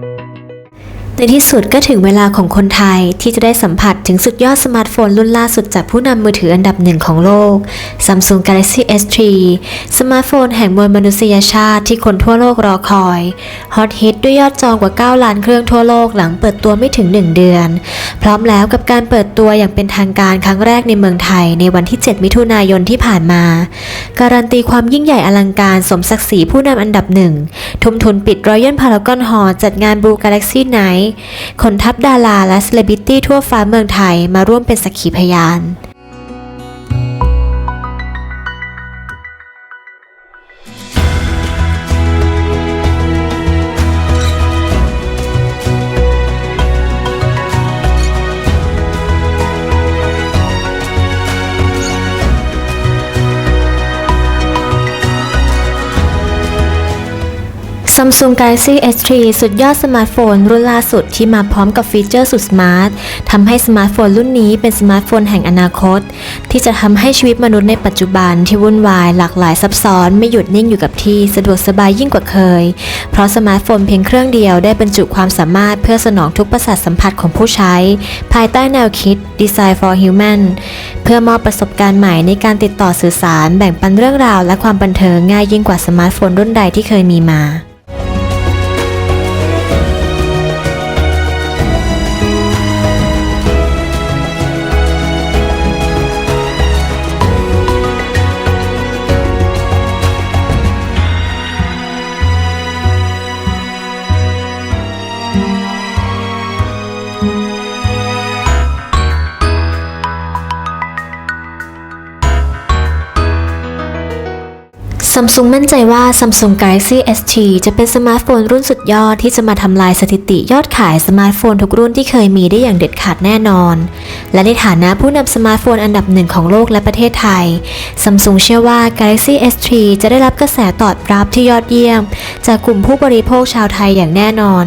Thank you. ในที่สุดก็ถึงเวลาของคนไทยที่จะได้สัมผัสถึงสุดยอดสมาร์ทโฟนรุ่นล่าสุดจากผู้นำมือถืออันดับหนึ่งของโลก Samsung Galaxy S3 สมาร์ทโฟนแห่งมวลมนุษยชาติที่คนทั่วโลกรอคอยฮอตฮิตด้วยยอดจองกว่า 9 ล้านเครื่องทั่วโลกหลังเปิดตัวไม่ถึง 1 เดือน พร้อมแล้วกับการเปิดตัวอย่างเป็นทางการครั้งแรกในเมืองไทยในวันที่ 7 มิถุนายนที่ผ่านมา การันตีความยิ่งใหญ่อลังการสมศักดิ์ศรีผู้นำอันดับหนึ่งทุ่มทุนปิด Royal Paragon Hall จัดงาน Blue Galaxy Night คนทขนทัพดาราและเซเลบริตี้ทั่วฟ้าเมืองไทยมาร่วมเป็นสักขีพยาน Samsung Galaxy S3 สุดยอดสมาร์ทโฟนรุ่นล่าสุดที่มาพร้อมกับฟีเจอร์สุดสมาร์ททำให้สมาร์ทโฟนรุ่นนี้เป็นสมาร์ทโฟนแห่งอนาคต ที่จะทำให้ชีวิตมนุษย์ในปัจจุบันที่วุ่นวายหลากหลายซับซ้อนไม่หยุดนิ่งอยู่กับที่สะดวกสบายยิ่งกว่าเคย เพราะสมาร์ทโฟนเพียงเครื่องเดียวได้บรรจุความสามารถเพื่อสนองทุกประสาทสัมผัสของผู้ใช้ ภายใต้แนวคิด Design for Human เพื่อมอบประสบการณ์ใหม่ในการติดต่อสื่อสาร แบ่งปันเรื่องราวและความบันเทิงง่ายยิ่งกว่าสมาร์ทโฟนรุ่นใดที่เคยมีมา ซัมซุงมั่นใจว่า Samsung Galaxy S3 จะเป็นสมาร์ทโฟนรุ่นสุดยอดที่จะมาทำลายสถิติยอดขายสมาร์ทโฟนทุกรุ่นที่เคยมีได้อย่างเด็ดขาดแน่นอน และในฐานะผู้นำสมาร์ทโฟนอันดับหนึ่งของโลกและประเทศไทย Samsung เชื่อว่า Galaxy S3 จะได้รับกระแสตอบรับที่ยอดเยี่ยม จากกลุ่มผู้บริโภคชาวไทยอย่างแน่นอน